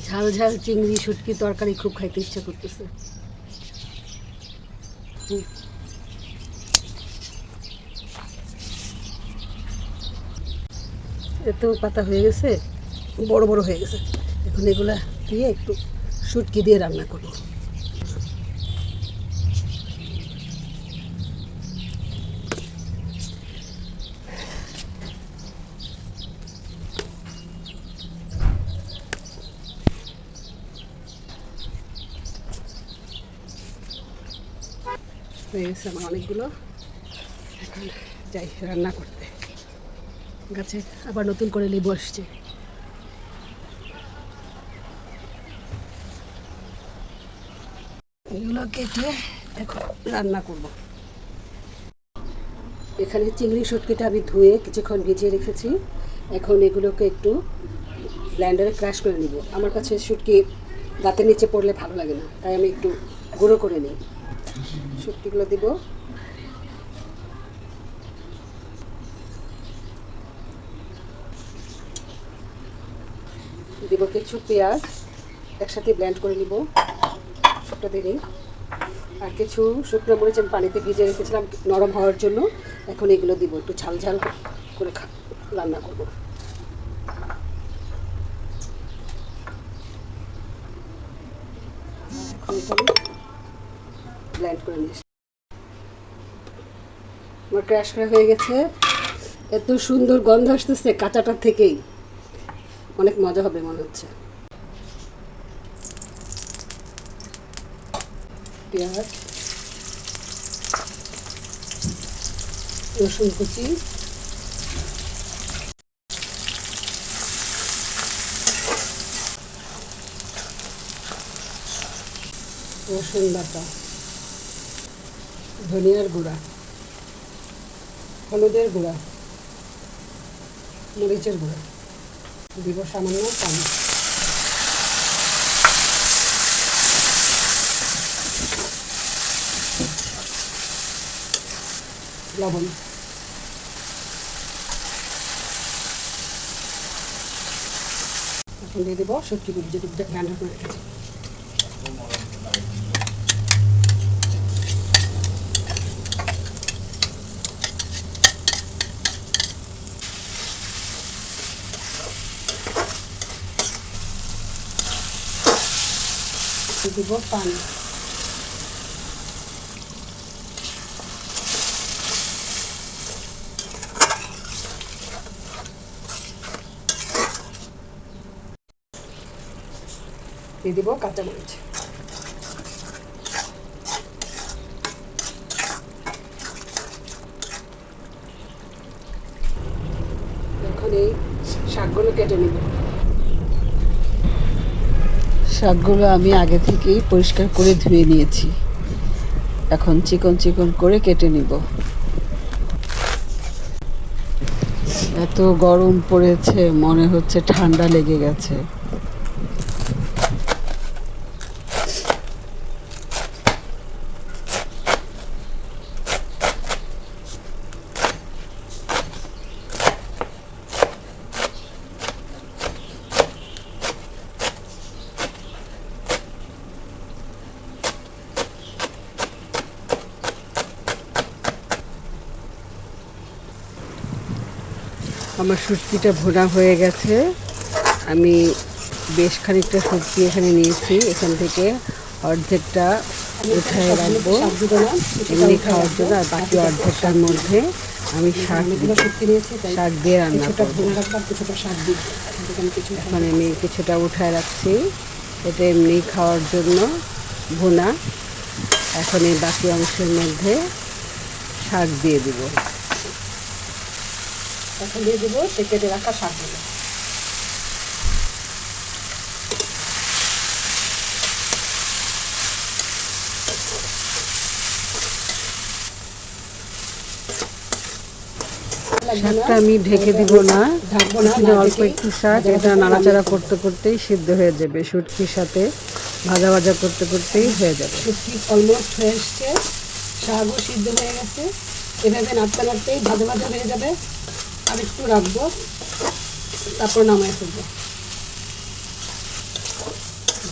ঝাল ঝাল চিংড়ি, শুটকি, তরকারি খুব খাইতে ইচ্ছা করতেছে। এত পাতা হয়ে গেছে, বড় বড় হয়ে গেছে এখন এগুলা দিয়ে একটু শুটকি দিয়ে রান্না করব হয়ে গেছে আমার অনেকগুলো। এখন যাই রান্না করতে। গাছে আবার নতুন করে লেবু আসছে। এগুলো কেটে এখন রান্না করব। এখানে চিংড়ি শুটকিটা আমি ধুয়ে কিছুক্ষণ ভিজিয়ে রেখেছি। এখন এগুলোকে একটু ব্ল্যান্ডারে ক্রাশ করে নিব। আমার কাছে শুটকি দাঁতের নিচে পড়লে ভালো লাগে না, তাই আমি একটু গুঁড়ো করে নিই। শুটকিগুলো দিব। দিব কিছু পেঁয়াজ, একসাথে ব্লেন্ড করে নিব। শুকনো দিনই আর কিছু শুকনো মরিচ আমি পানিতে ভিজে রেখেছিলাম নরম হওয়ার জন্য। এখন এগুলো দিব, একটু ঝাল ঝাল করে রান্না করব। এখন ব্লেন্ড করে এসেছি। আমার ক্র্যাশ করা হয়ে গেছে। এত সুন্দর গন্ধ আসতেছে কাঁচাটার থেকেই। অনেক মজা হবে মনে হচ্ছে। পেঁয়াজ, রসুন কুচি। রসুন বাটা। ধনিয়ার গুঁড়া, হলুদের গুঁড়া, মরিচের গুঁড়া, দিব সামান্য পানি। লবণ। এখন দিয়ে দেবো শুটকিগুলো যেটু ব্যান্ডার করে রেখেছি। দিয়ে দিব পানি। দিয়ে দিব কাঁচামরিচ এখন এই শাকগুলো কেটে নিব। শাকগুলো আমি আগে থেকেই পরিষ্কার করে ধুয়ে নিয়েছি। এখন চিকন চিকন করে কেটে নিব। এত গরম পড়েছে, মনে হচ্ছে ঠান্ডা লেগে গেছে। আমার শুটকিটা ভোনা হয়ে গেছে। আমি বেশ খানিকটা শুটকি এখানে নিয়েছি। এখান থেকে অর্ধেকটা উঠায় রাখব। এমনি খাওয়ার জন্য আর বাকি অর্ধেকটার মধ্যে আমি শাক শাক দিয়ে রান্না করব। এখন আমি কিছুটা উঠায় রাখছি। এটা এমনি খাওয়ার জন্য ভুনা এখন এই বাকি অংশের মধ্যে শাক দিয়ে দিব। এখন দিয়ে দেবো সে কেটে রাখা শাকগুলো শাকটা আমি ঢেকে দিব না। ঢাকবো অল্প একটু শাক এটা নাড়াচাড়া করতে করতেই সিদ্ধ হয়ে যাবে শুটকির সাথে ভাজা ভাজা করতে করতেই হয়ে যাবে। শুটকি অলমোস্ট হয়ে এসছে শাকও সিদ্ধ হয়ে গেছে। এভাবে নাড়তে নাড়তেই ভাজা ভাজা হয়ে যাবে। আর একটু রাখব। তারপর নামাই ফেলব।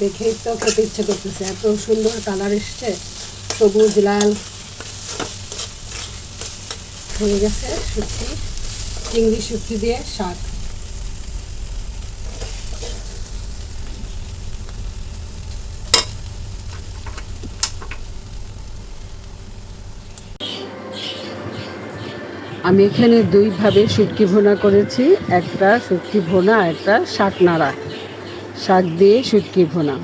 দেখেই তো খেতে ইচ্ছে করতেছে। এত সুন্দর কালার এসছে। সবুজ, লাল। হয়ে গেছে সুক্তি চিংড়ি সুক্তি দিয়ে শাক। আমি এখানে দুইভাবে শুটকি ভোনা করেছি, একটা শুটকি ভোনা, একটা শাক নাড়া। শাক দিয়ে শুটকি ভোনা।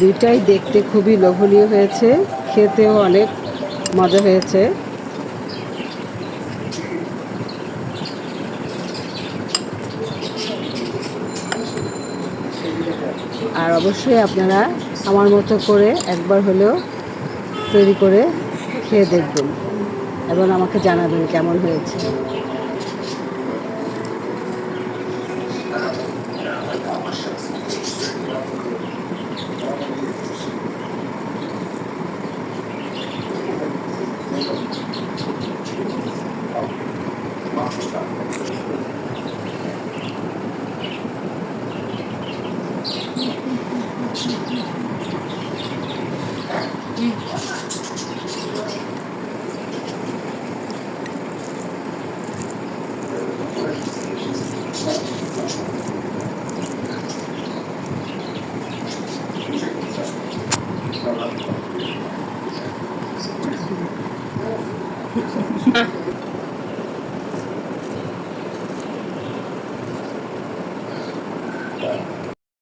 দুইটাই দেখতে খুবই লোভনীয় হয়েছে, খেতেও অনেক মজা হয়েছে। আর অবশ্যই আপনারা আমার মতো করে একবার হলেও তৈরি করে খেয়ে দেখবেন। এবং আমাকে জানাবেন কেমন হয়েছে।